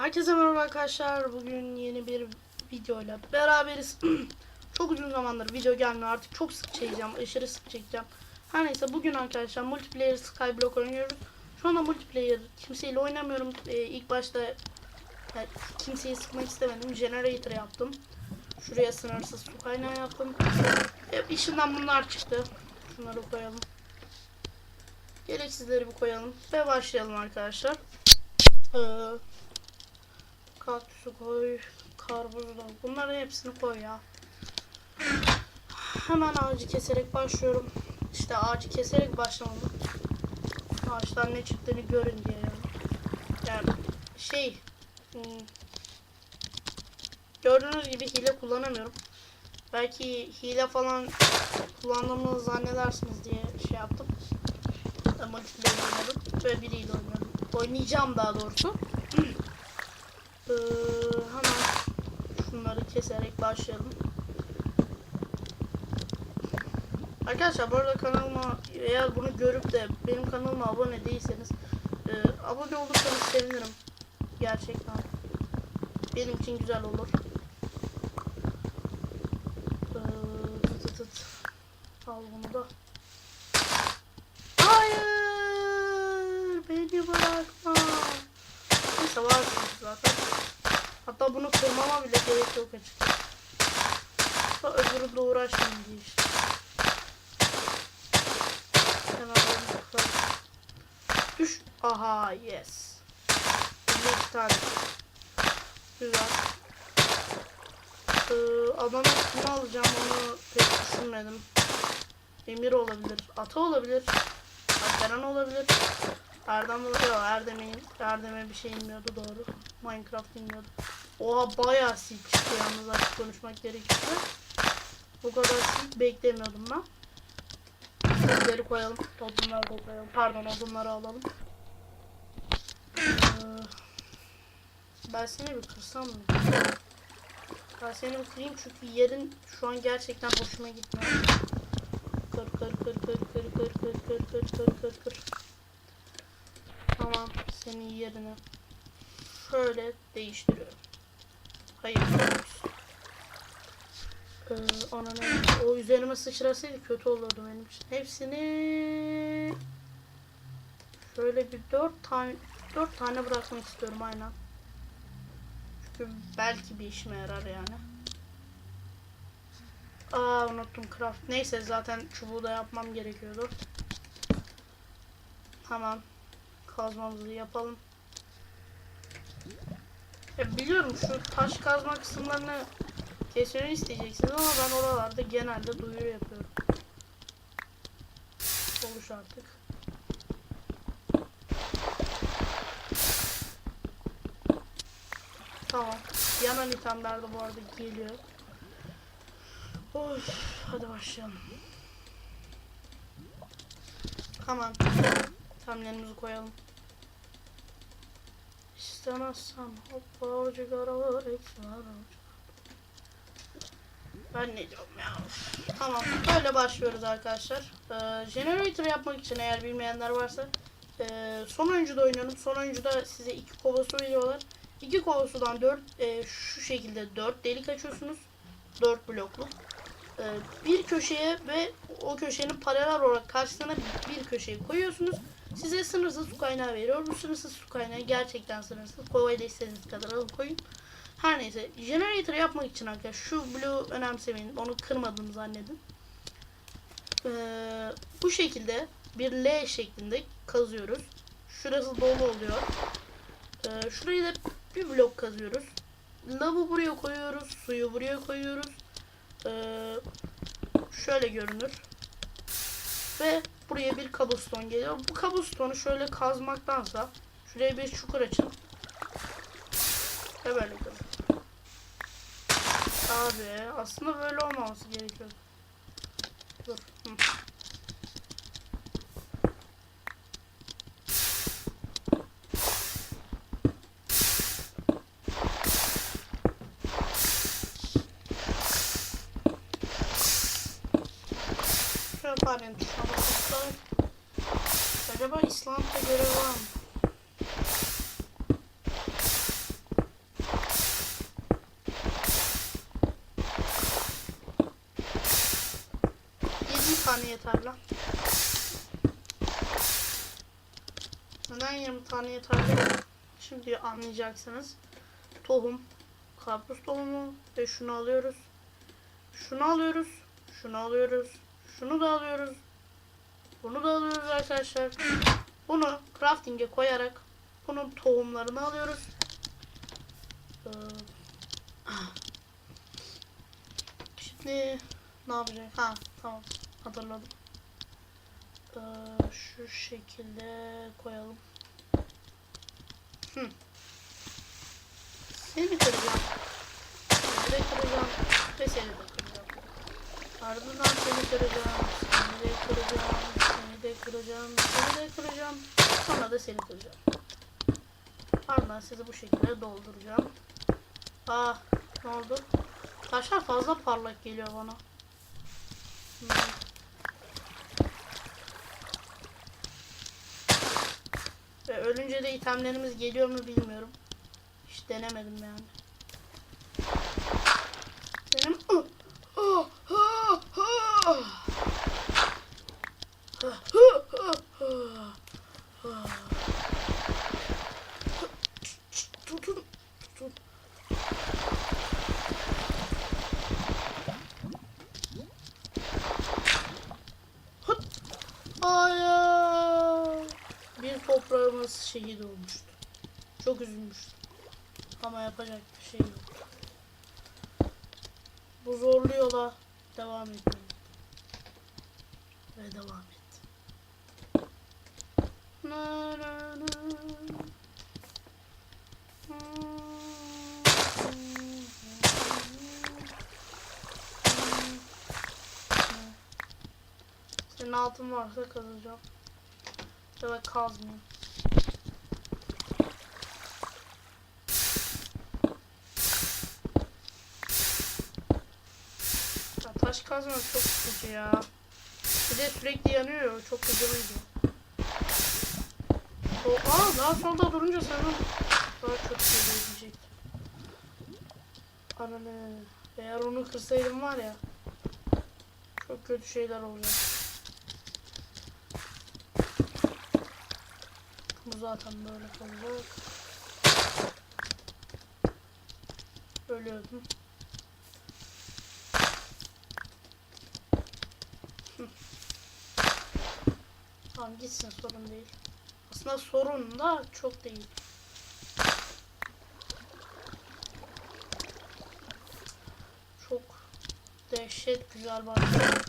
Herkese merhaba arkadaşlar. Bugün yeni bir videoyla beraberiz. çok uzun zamandır video gelmiyor. Artık çok sık çekeceğim. Aşırı sık çekeceğim. Her neyse bugün arkadaşlar multiplayer Skyblock oynuyoruz. Şu anda multiplayer kimseyle oynamıyorum. Ee, ilk başta yani kimseyi sıkmak istemedim. Generator yaptım. Şuraya sınırsız su kaynağı yaptım. Ee, işinden bunlar çıktı. Şunları koyalım. Gereksizleri bir koyalım. Ve başlayalım arkadaşlar. Ee, kaktüsü koy, karpuzu da. Bunların hepsini koy ya. Hemen ağacı keserek başlıyorum. İşte ağacı keserek başlamadım. Ağaçtan ne çıktığını görün diye yani. Şey hmm, gördüğünüz gibi hile kullanamıyorum. Belki hile falan kullandığımı zannedersiniz diye şey yaptım. Multiplayer oynadım ve biriyle oynuyorum. Oynayacağım daha doğrusu. Ee, hemen şunları keserek başlayalım. Arkadaşlar bu arada kanalıma eğer bunu görüp de benim kanalıma abone değilseniz e, abone olursanız sevinirim. Gerçekten. Benim için güzel olur. Ee, tıt tıt tıt. Al bunu da. Hayır! Beni bırakma. Neyse var zaten. Hatta bunu kırmama bile gerek yok açıkçası. Ha, öbüründe uğraşmayayım diye işte. Bunu kıralım. Düş. Aha yes. Bir tane. Güzel. Ee, adamın ismini alacağım onu pek düşünmedim. Emir olabilir. Ata olabilir. Alperen olabilir. Erdem yok Erdem'in Erdem'e bir şey inmiyordu doğru. Minecraft inmiyordu. Oha bayağı sil çıktı yalnız açık konuşmak gerekirse. Bu kadar sil beklemiyordum ben. Silleri koyalım. Odunları koyalım. Pardon odunları alalım. Ee, ben seni bir kırsam mı? Ben seni bir kırayım çünkü yerin şu an gerçekten hoşuma gitmiyor. Kır kır kır kır kır kır kır kır kır kır kır kır. Tamam senin yerine şöyle değiştiriyorum. Hayır. Ee, ananı o üzerime sıçrasaydı kötü olurdu benim için. Hepsini şöyle bir dört tane dört tane bırakmak istiyorum aynen. Çünkü belki bir işime yarar yani. Aa unuttum craft. Neyse zaten çubuğu da yapmam gerekiyordu. Hemen kazmamızı yapalım. Biliyorum şu taş kazma kısımlarını kesmemi isteyeceksiniz ama ben oralarda genelde duyuru yapıyorum. Konuş artık. Tamam. Yanan itemler de bu arada geliyor. Of, hadi başlayalım. Hemen itemlerimizi koyalım. İstemezsem hoppa karalar ekşiler Ben ne diyorum ya? Tamam böyle başlıyoruz arkadaşlar. Ee, generator yapmak için eğer bilmeyenler varsa e, son oyuncuda oynuyorum. Son oyuncuda size iki kova su veriyorlar. İki kova sudan dört e, şu şekilde dört delik açıyorsunuz. Dört bloklu. Ee, bir köşeye ve o köşenin paralel olarak karşısına bir köşeyi koyuyorsunuz. Size sınırsız su kaynağı veriyor. Bu sınırsız su kaynağı gerçekten sınırsız. Kovayı da istediğiniz kadar alın koyun. Her neyse. Generator yapmak için arkadaşlar şu blue önemsemeyin. Onu kırmadım zannedin. Ee, bu şekilde bir L şeklinde kazıyoruz. Şurası dolu oluyor. Ee, şurayı da bir blok kazıyoruz. Lavı buraya koyuyoruz. Suyu buraya koyuyoruz. Ee, şöyle görünür. Ve buraya bir cobblestone geliyor. Bu cobblestone'u şöyle kazmaktansa şuraya bir çukur açın. Ve böyle. Abi aslında böyle olmaması gerekiyor. Dur. Hı. Şöyle pardon tuşuna basarsak. Acaba İslam'da görev var mı? Tane yeter lan? Neden 20 tane yeterli? Şimdi anlayacaksınız. Tohum. Karpuz tohumu. Ve şunu alıyoruz. Şunu alıyoruz. Şunu alıyoruz. Şunu da alıyoruz. Bunu da alıyoruz arkadaşlar. Bunu crafting'e koyarak bunun tohumlarını alıyoruz. Ee, Şimdi ne yapacağız? Ha tamam hatırladım. Ee, şu şekilde koyalım. Hı. Seni kıracağım. Seni kıracağım. Ve seni de kıracağım. Ardından seni kıracağım. Seni de kıracağım. Seni de kıracağım. Seni de kıracağım. Sonra da seni kıracağım. Ardından sizi bu şekilde dolduracağım. Aa ne oldu? Taşlar fazla parlak geliyor bana. Hmm. Ve ölünce de itemlerimiz geliyor mu bilmiyorum. Hiç denemedim yani. Benim tutun tutun Hıt. Hayır. Bir toprağımız şehit olmuştu. Çok üzülmüştüm. Ama yapacak bir şey yok. Bu zorlu yola devam etmeliyim. Ve devam et. Na, na, na. Senin altın varsa kazacağım. Ya da kazmayayım. Kazmak çok sıkıcı ya. Bir de sürekli yanıyor ya, çok gıcıma gidiyor. Aa daha solda durunca sanırım daha çok şey diyecektim. Ananı. Eğer onu kırsaydım var ya çok kötü şeyler olacak. Bu zaten böyle kalacak. Ölüyordum. Tamam gitsin sorun değil. Aslında sorun da çok değil. Çok dehşet güzel başlıyor.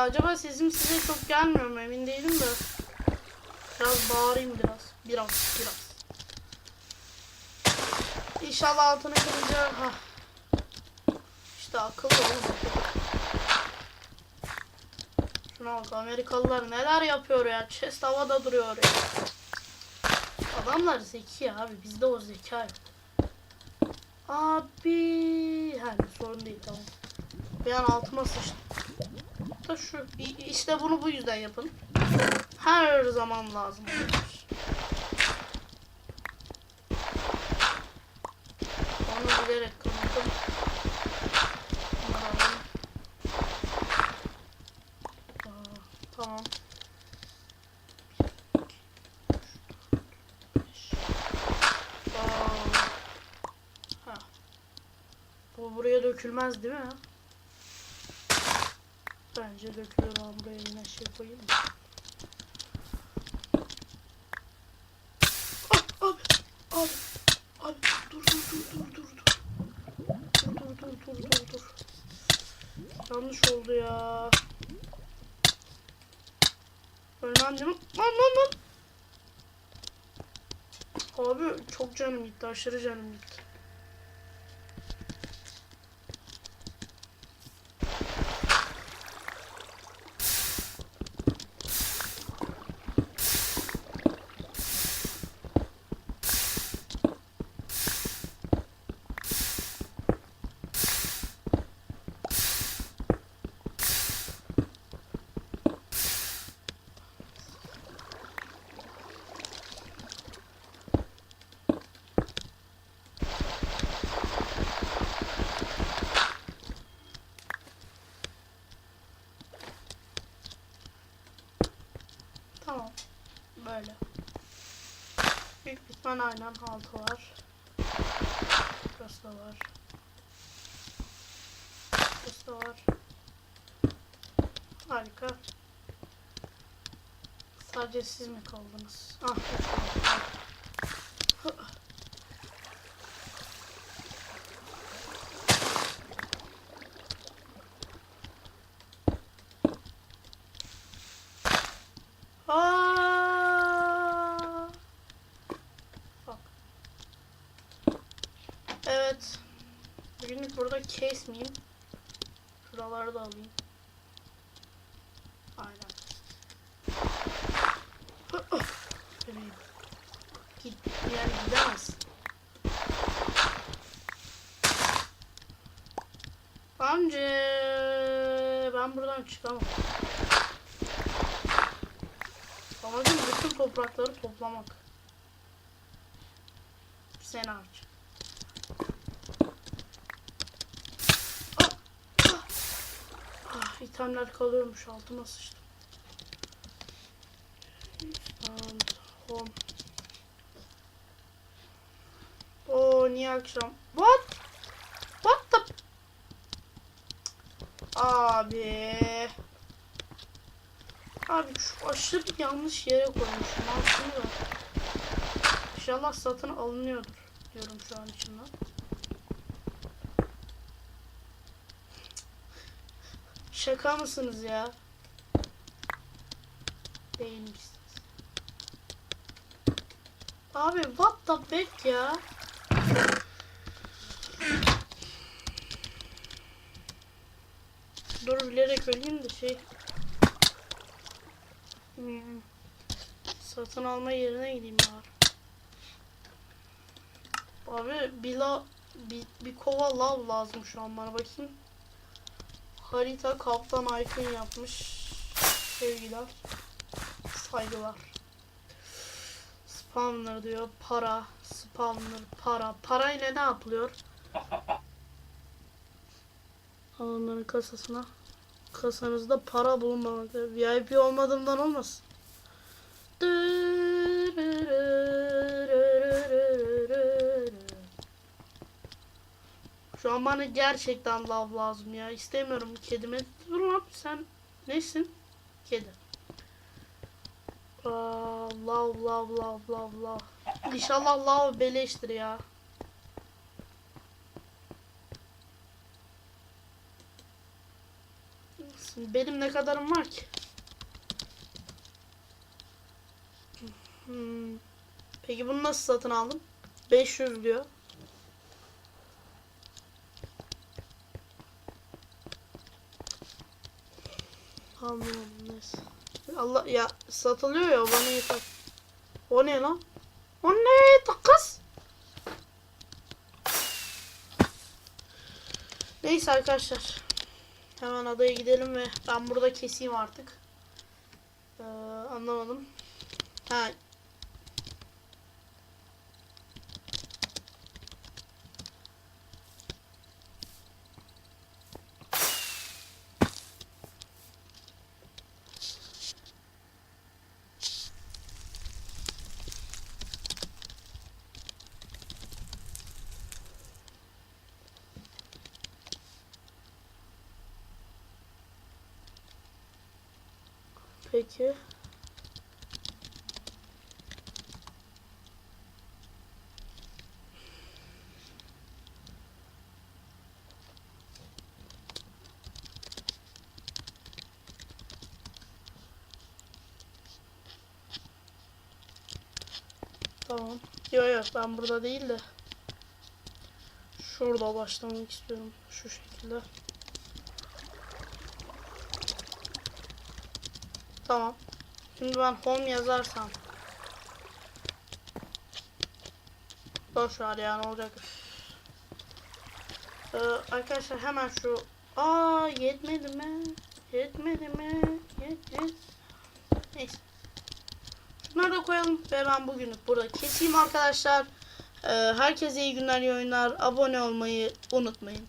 Acaba sesim size çok gelmiyor mu emin değilim de. Biraz bağırayım biraz. Biraz biraz. İnşallah altını kırınca ha. İşte akıllı oğlum. Şuna bak Amerikalılar neler yapıyor ya. Chest havada duruyor ya. Adamlar zeki abi. Bizde o zeka yok. Abi. Ha sorun değil tamam. Bir an altıma sıçtım. Da şu. İşte bunu bu yüzden yapın. Her zaman lazım. Onu bilerek kırdım. Tamam. Bu buraya dökülmez değil mi? Bence dökülür ama buraya yine şey koyayım mı? Abi, abi, abi, dur dur dur dur dur dur. Dur dur dur dur dur dur. Yanlış oldu ya. Ölmem değil mi? Lan lan lan. Abi çok canım gitti, aşırı canım gitti. Böyle. Büyük bitmen aynen haltı var. Burası da var. Burası da var. Harika. Sadece siz mi kaldınız? Ah, Burada kesmeyeyim. Şuraları da alayım. Aynen. Bebeğim. Git, yani gidemezsin. Bence ben buradan çıkamam. Amacım bütün toprakları toplamak. Sen hariç. Ah, ah. Ah, itemler kalıyormuş altıma sıçtım. And home. Oo niye akşam? What? What the? Abi. Abi şu aşırı yanlış yere koymuşum. Aslında da. İnşallah satın alınıyordur diyorum şu an içimden. Şaka mısınız ya? Değilmişsiniz. Abi what the fuck ya? Dur bilerek öleyim de şey. Satın alma yerine gideyim bari. Abi bir, la, bir, bir kova lav lazım şu an bana bakayım. Harita kaptan Aykın yapmış. Sevgiler. Saygılar. Spawner diyor. Para. Spawner. Para. Para ile ne yapılıyor? Onların kasasına. Kasanızda para bulunmamakta. VIP olmadığımdan olmasın. An bana gerçekten lav lazım ya. İstemiyorum kedime. Dur lan sen nesin? Kedi. Aa, lav lav lav lav. İnşallah lav beleştir ya. Benim ne kadarım var ki? Hmm. Peki bunu nasıl satın aldım? 500 diyor. Anlamadım neyse. Allah ya satılıyor ya bana yeter. O ne lan? O ne takas? Neyse arkadaşlar. Hemen adaya gidelim ve ben burada keseyim artık. Ee, anlamadım. Ha. Peki. Tamam. Yok yok ben burada değil de şurada başlamak istiyorum şu şekilde. Tamam. Şimdi ben home yazarsam. Boş ver ya ne olacak. Ee, arkadaşlar hemen şu Aa yetmedi mi? Yetmedi mi? Yetmedi. Neyse. Şunları da koyalım ve ben bugünlük burada keseyim arkadaşlar. Ee, herkese iyi günler, iyi oyunlar. Abone olmayı unutmayın.